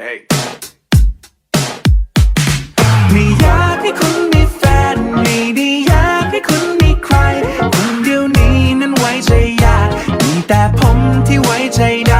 ไม่อยากให้คุณมีแฟนไม่ได้อยากให้คุณมีใครคนเดียวนี้นั้นไว้ใจยากมีแต่ผมที่ไว้ใจได้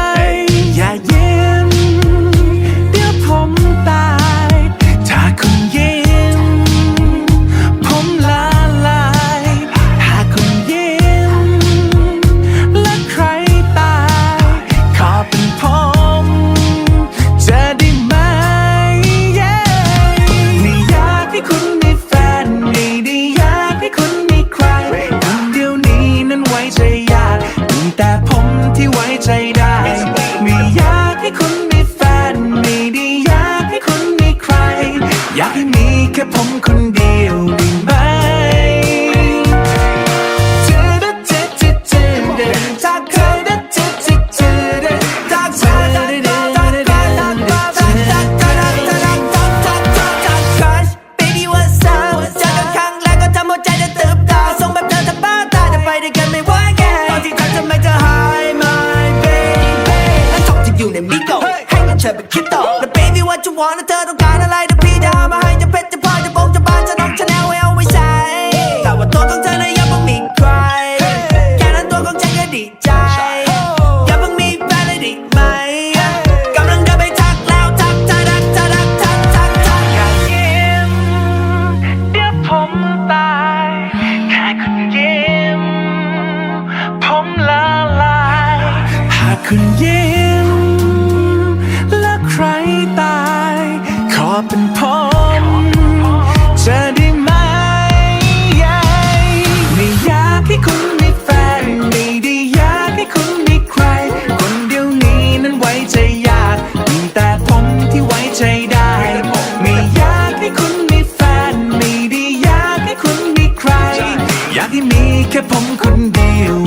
คุณยิ้ม และใครตาย ขอเป็นผมจะได้ไหม ไม่อยากให้คุณมีแฟน ไม่ได้อยากให้คุณมีใคร คนเดียวนี้นั้นไว้ใจยากมีแต่ผมที่ไว้ใจได้ ไม่อยากให้คุณมีแฟน ไม่ได้อยากให้คุณมีใคร อยากให้มีแค่ผมคนเดียว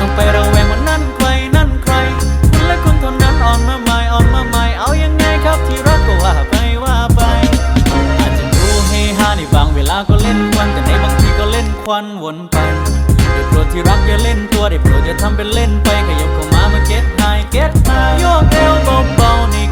ต้องไประแวงว่านั่นใครนั่นใครและคุณเท่นั้นอ่อนมาใหม่อ่อนมาใหม่เอายังไงครับที่รักก็ว่าไปว่าไป อาจจะรู้เฮฮาในบางเวลาก็เล่นควันแต่ในบางทีก็เล่นควันวนไปได้โปรดที่รักอย่าเล่นตัวได้โปรดอย่าทำเป็นเล่นไปขยับเข้ามามาเก็ตนายเก็ตนายโยกเอวเบาๆนี่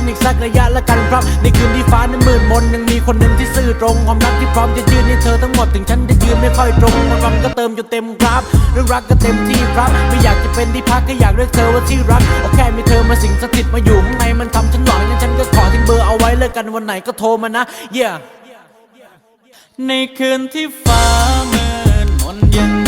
กพักกับฉันอีกสักระยะละกันครับ ในคืนที่ฟ้านั้นมืดมนยังมีคนหนึ่งที่ซื่อตรงความรักที่พร้อมจะยืนให้เธอทั้งหมดถึงฉันจะยืนไม่ค่อยตรงความรักก็เติมจนเต็มกราฟเรื่องรักก็เต็มที่ครับไม่อยากจะเป็นที่พักก็อยากเรียกเธอว่าที่รักเอาแค่มีเธอมาสิงสถิตมาอยู่ข้างในมันทำฉันหลอนงั้นฉันก็ขอทิ้งเบอร์เอาไว้เลิกกันวันไหนก็โทรมานะ yeah ในคืนที่ฟ้ามืดมนยัง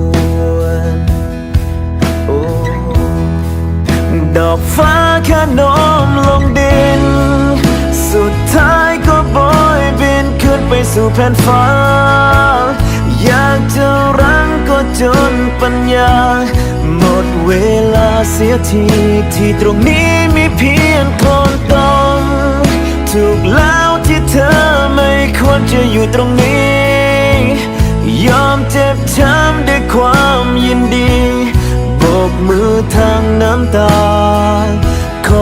แค่โน้มลงดิน สุดท้ายก็โบยบินขึ้นไปสู่แผ่นฟ้า อยากจะรังก็จนปัญญา หมดเวลาเสียทีที่ตรงนี้มีเพียงโคลนตมถูกแล้วที่เธอไม่ควรจะอยู่ตรงนี้ ยอมเจ็บช้ำด้วยความยินดี โบกมือทางน้ำตา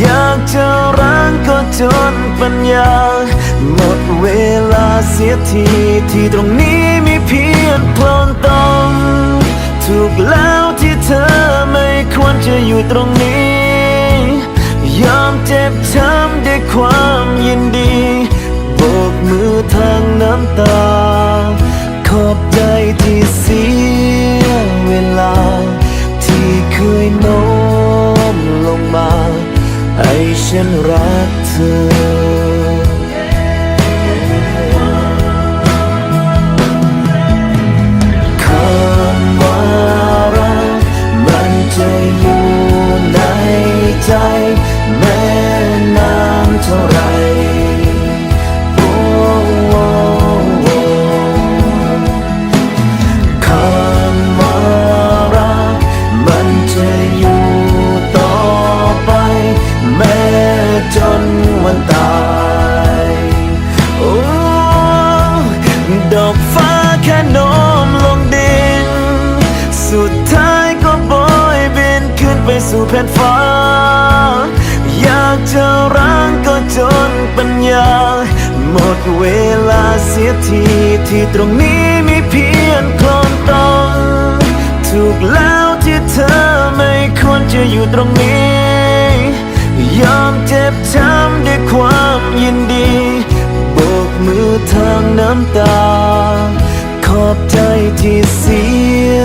อยากจะรังก็จนปัญญา หมดเวลาเสียทีที่ตรงนี้มีเพียงโคลนตมถูกแล้วที่เธอไม่ควรจะอยู่ตรงนี้ ยอมเจ็บช้ำด้วยความยินดีโบกมือทางน้ำตา สู่แผ่นฟ้า อยากจะร้างก็จนปัญญา หมดเวลาเสียทีที่ตรงนี้มีเพียงคลนตองถูกแล้วที่เธอไม่ควรจะอยู่ตรงนี้ ยอมเจ็บช้ำด้วยความยินดีโบกมือทางน้ำตา ขอบใจที่เสีย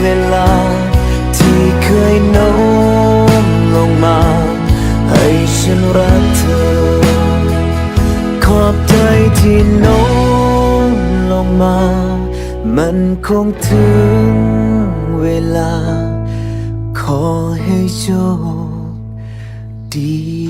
เวลา เคยโน้มลงมา ให้ฉันรักเธอ ขอบใจที่โน้มลงมา มันคงถึงเวลา ขอให้โชคดี